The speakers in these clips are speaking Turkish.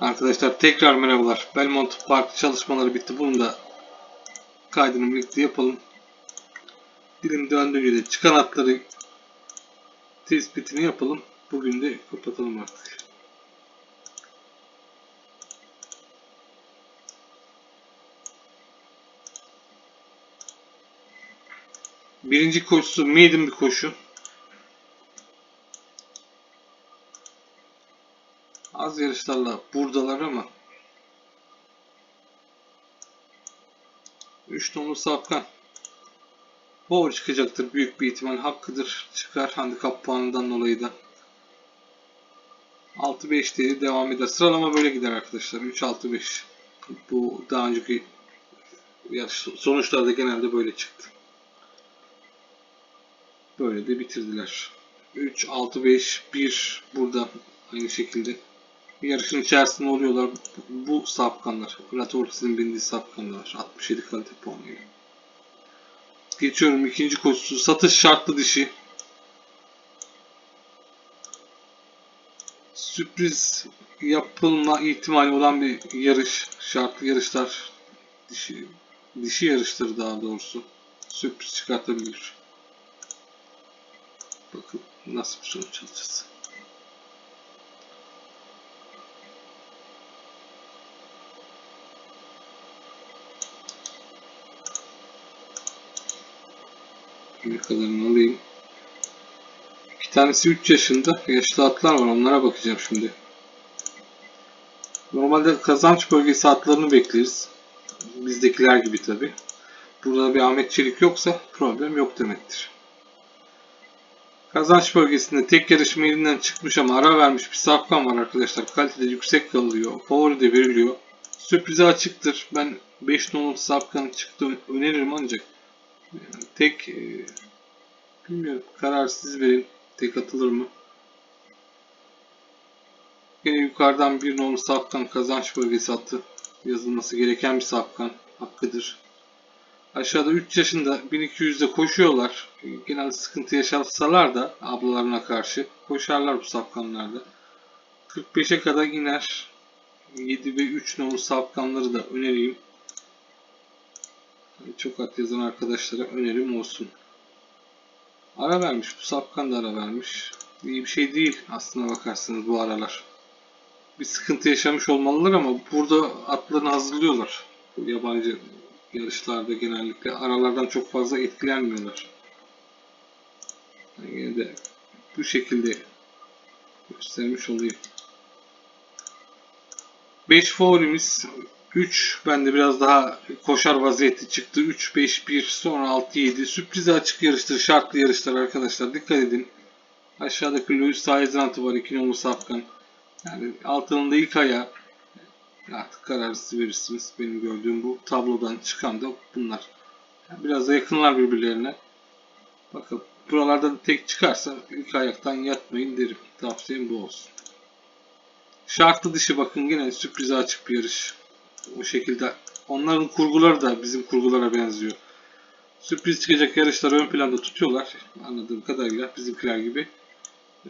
Arkadaşlar tekrar merhabalar. Belmont Park çalışmaları bitti. Bunu da kaydını birlikte yapalım. Dilim döndüğünce de çıkan hatları tespitini yapalım. Bugün de kapatalım artık. Birinci koşusu maiden bir koşu. Az yarışlarla buradalar ama. 3 nolu Safkan Power çıkacaktır büyük bir ihtimal hakkıdır. Çıkar handikap puanından dolayı da. 6-5 diye devam eder. Sıralama böyle gider arkadaşlar. 3-6-5 bu daha önceki sonuçlarda genelde böyle çıktı. Böyle de bitirdiler. 3-6-5-1 burada aynı şekilde yarışın içerisinde oluyorlar. Bu, sapkanlar. Fırat Ortis'in bindiği sapkanlar. 67 kalite puanıyla. Geçiyorum ikinci koşusu. Satış şartlı dişi. Sürpriz yapılma ihtimali olan bir yarış. Şartlı yarışlar. Dişi, dişi yarıştır daha doğrusu. Sürpriz çıkartabilir. Bakın nasıl bir sonuç alacağız. Plakalarını alayım. İki tanesi 3 yaşında. Yaşlı atlar var. Onlara bakacağım şimdi. Normalde kazanç bölgesi atlarını bekleriz. Bizdekiler gibi tabi. Burada bir Ahmet Çelik yoksa problem yok demektir. Kazanç bölgesinde tek yarışma elinden çıkmış ama ara vermiş bir safkan var arkadaşlar. Kalitede yüksek kalıyor. Favori de veriliyor. Sürprize açıktır. Ben 5 numaralı safkanın çıktığını öneririm ancak tek e, bilmiyorum karar siz verin. Tek atılır mı? Yine yukarıdan bir nolu safkan kazanç bölgesi attı. Yazılması gereken bir safkan hakkıdır. Aşağıda 3 yaşında 1200'de koşuyorlar. Genelde sıkıntı yaşarsalar da ablalarına karşı koşarlar bu safkanlarda. 45'e kadar iner. 7 ve 3 nolu safkanları da önereyim. Çok at yazan arkadaşlara önerim olsun. Ara vermiş. Bu sapkan da ara vermiş. İyi bir şey değil aslına bakarsanız bu aralar. Bir sıkıntı yaşamış olmalılar ama burada atlarını hazırlıyorlar. Bu yabancı yarışlarda genellikle aralardan çok fazla etkilenmiyorlar. Yani yine de bu şekilde göstermiş olayım. 5 favorimiz 3 bende biraz daha koşar vaziyette çıktı. 3 5 1 sonra 6 7 sürprize açık yarıştır. Şartlı yarışlar arkadaşlar. Dikkat edin. Aşağıdaki Louis Saizrant'ı var. 2 numaralı Safkan. Yani altının da ilk ayağı. Artık kararı siz verirsiniz. Benim gördüğüm bu tablodan çıkan da bunlar. Yani biraz da yakınlar birbirlerine. Bakın buralarda tek çıkarsa ilk ayaktan yatmayın derim. Tavsiyem bu olsun. Şartlı dışı bakın yine sürprize açık bir yarış. O şekilde onların kurguları da bizim kurgulara benziyor. Sürpriz çıkacak yarışları ön planda tutuyorlar. Anladığım kadarıyla bizimkiler gibi.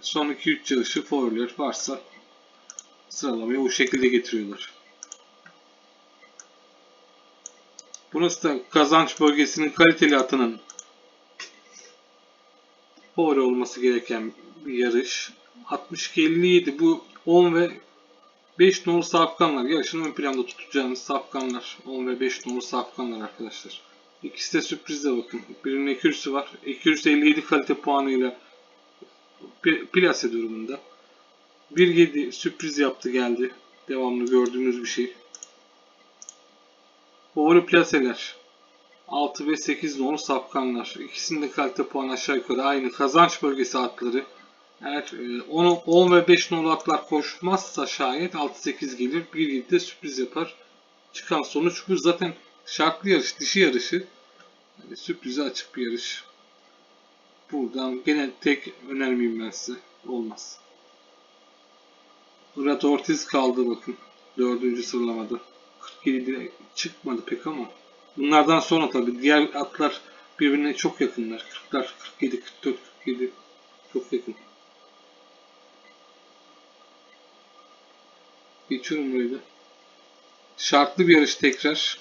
Son 2-3 yarışı favoriler varsa sıralamayı o şekilde getiriyorlar. Burası da kazanç bölgesinin kaliteli atının favori olması gereken bir yarış. 62-57 bu 10 ve 5 nolu safkanlar. Yarışın ön planda tutacağınız safkanlar. 10 ve 5 nolu safkanlar arkadaşlar. İkisi de sürprizde bakın. Birinin ekürüsü var. Ekürüsü 57 kalite puanıyla plase durumunda. 1-7 sürpriz yaptı geldi. Devamlı gördüğümüz bir şey. Favori plaseler. 6 ve 8 nolu safkanlar. İkisinin kalite puan aşağı yukarı aynı. Kazanç bölgesi atları. Eğer 10, e, 10 ve 5 nolu atlar koşmazsa şayet 6-8 gelir. 1-7 de sürpriz yapar. Çıkan sonuç bu. Zaten şartlı yarış, dişi yarışı. Yani sürprize açık bir yarış. Buradan gene tek önermeyeyim ben size. Olmaz. Murat Ortiz kaldı bakın. Dördüncü sıralamada. 47'de çıkmadı pek ama. Bunlardan sonra tabi diğer atlar birbirine çok yakınlar. 40'lar, 47, 44, 47 çok yakın. Geçiyorum burayı da. Şartlı bir yarış tekrar.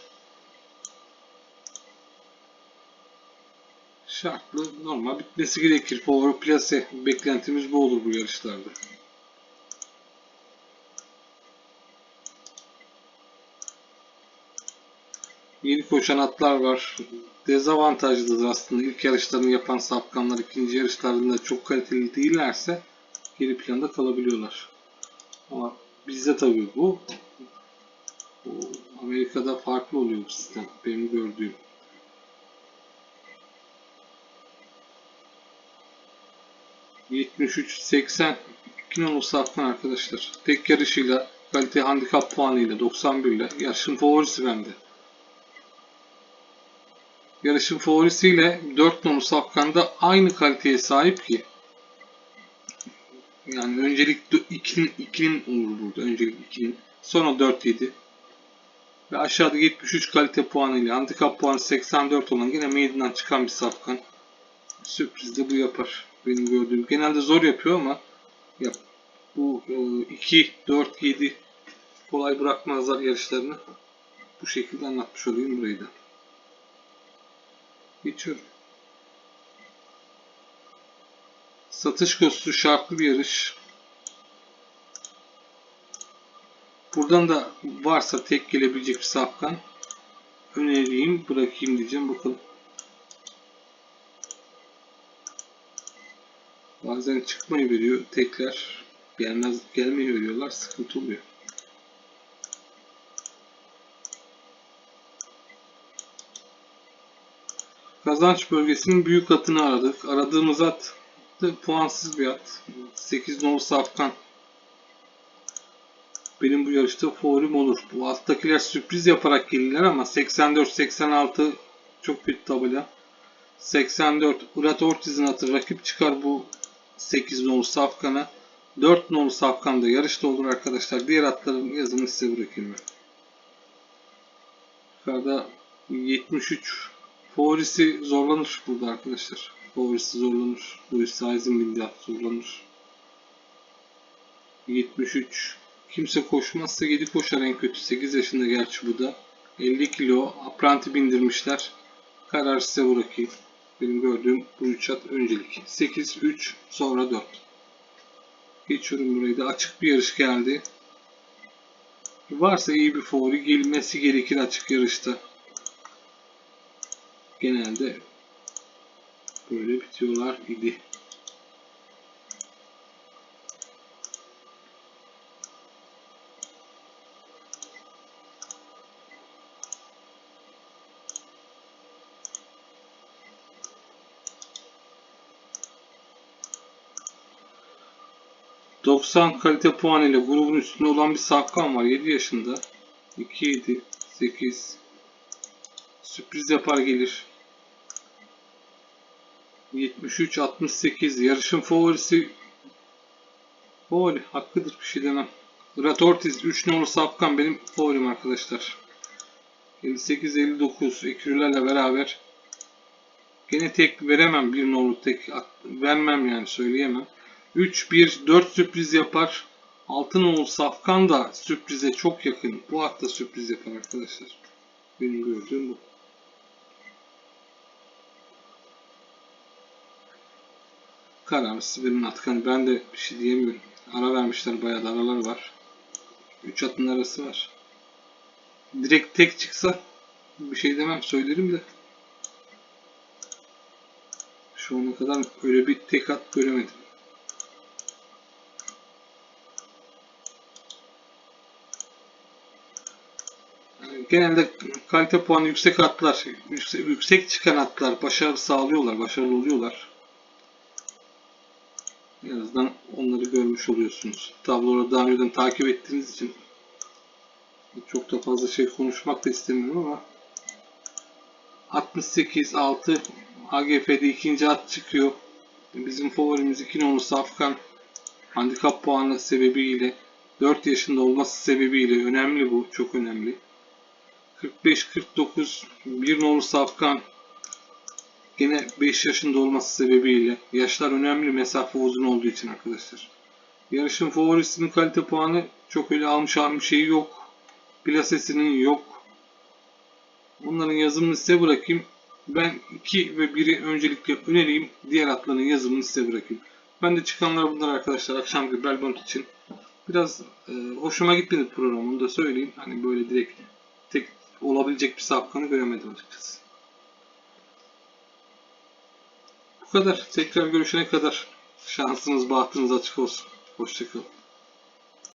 Şartlı normal bitmesi gerekir. Power plase beklentimiz bu olur bu yarışlarda. Yeni koşan atlar var. Dezavantajlıdır aslında. İlk yarışlarını yapan safkanlar ikinci yarışlarında çok kaliteli değillerse geri planda kalabiliyorlar. Ama bizde tabii bu. Amerika'da farklı oluyor bu sistem. Benim gördüğüm. ...73-80... ...Kinolu safkan arkadaşlar. Tek yarışıyla... ...kalite handikap puanıyla... ...91 ile... ...yarışın favorisi bende. Yarışın favorisiyle 4 nolu safkanda aynı kaliteye sahip ki yani öncelik 2'nin 2'nin olur burada. Öncelik 2'nin. Sonra 4 7. Ve aşağıda 73 kalite puanıyla handikap puanı 84 olan yine meydandan çıkan bir safkan. Sürpriz de bu yapar. Benim gördüğüm. Genelde zor yapıyor ama yap. Bu 2 4 7 kolay bırakmazlar yarışlarını. Bu şekilde anlatmış olayım burayı da. Geçiyorum. Satış kostu şartlı bir yarış. Buradan da varsa tek gelebilecek bir safkan önereyim, bırakayım diyeceğim. Bakalım. Bazen çıkmayı veriyor tekrar. Gelmez, gelmeyi veriyorlar. Sıkıntı oluyor. Kazanç bölgesinin büyük atını aradık. Aradığımız at da puansız bir at. 8 nolu safkan. Benim bu yarışta favorim olur. Bu alttakiler sürpriz yaparak gelirler ama 84-86 çok kötü tabela. 84 Murat Ortiz'in atı rakip çıkar bu 8 nolu safkana. 4 nolu safkan da yarışta olur arkadaşlar. Diğer atların yazımını size bırakayım ben. Yukarıda 73 Favorisi zorlanır burada arkadaşlar. Favorisi zorlanır. Bildiği at zorlanır. 73. Kimse koşmazsa 7 koşar en kötü. 8 yaşında gerçi bu da. 50 kilo. Apranti bindirmişler. Karar size bırakayım. Benim gördüğüm bu 3 at öncelik. 8, 3, sonra 4. Geçiyorum burayı da. Açık bir yarış geldi. Varsa iyi bir favori gelmesi gerekir açık yarışta genelde böyle bitiyorlar idi. ...90 kalite puan ile grubun üstünde olan bir Safkan var 7 yaşında. 2 7 8 sürpriz yapar gelir. 73-68 yarışın favorisi favori hakkıdır bir şey demem. Murat Ortiz 3 nolu Safkan benim favorim arkadaşlar. 58-59 ekürlerle beraber gene tek veremem bir nolu tek vermem yani söyleyemem. 3-1-4 sürpriz yapar. 6 nolu Safkan da sürprize çok yakın. Bu hafta sürpriz yapar arkadaşlar. Benim gördüğüm bu. Karar Sibel'in Atkan. Ben de bir şey diyemiyorum. Ara vermişler bayağı da aralar var. 3 atın arası var. Direkt tek çıksa bir şey demem söylerim de. Şu ana kadar öyle bir tek at göremedim. genelde kalite puanı yüksek atlar, yüksek, yüksek çıkan atlar başarı sağlıyorlar, başarılı oluyorlar. En azından onları görmüş oluyorsunuz. Tabloları daha önceden takip ettiğiniz için çok da fazla şey konuşmak da istemiyorum ama 68 6 AGF'de ikinci at çıkıyor. Bizim favorimiz 2 nolu Safkan. Handikap puanı sebebiyle 4 yaşında olması sebebiyle önemli bu. Çok önemli. 45-49 1 nolu Safkan Gene 5 yaşında olması sebebiyle yaşlar önemli mesafe uzun olduğu için arkadaşlar. Yarışın favorisinin kalite puanı Çok öyle almış almış şeyi yok. Plasesinin yok. Bunların yazımını size bırakayım. Ben 2 ve 1'i öncelikle önereyim. Diğer atların yazımını size bırakayım. Ben de çıkanlar bunlar arkadaşlar. Akşamki Belmont için. Biraz e, hoşuma gitmedi program. Onu da söyleyeyim. Hani böyle direkt tek olabilecek bir sapkanı göremedim açıkçası. Bu kadar. Tekrar görüşene kadar şansınız, bahtınız açık olsun. Hoşçakalın.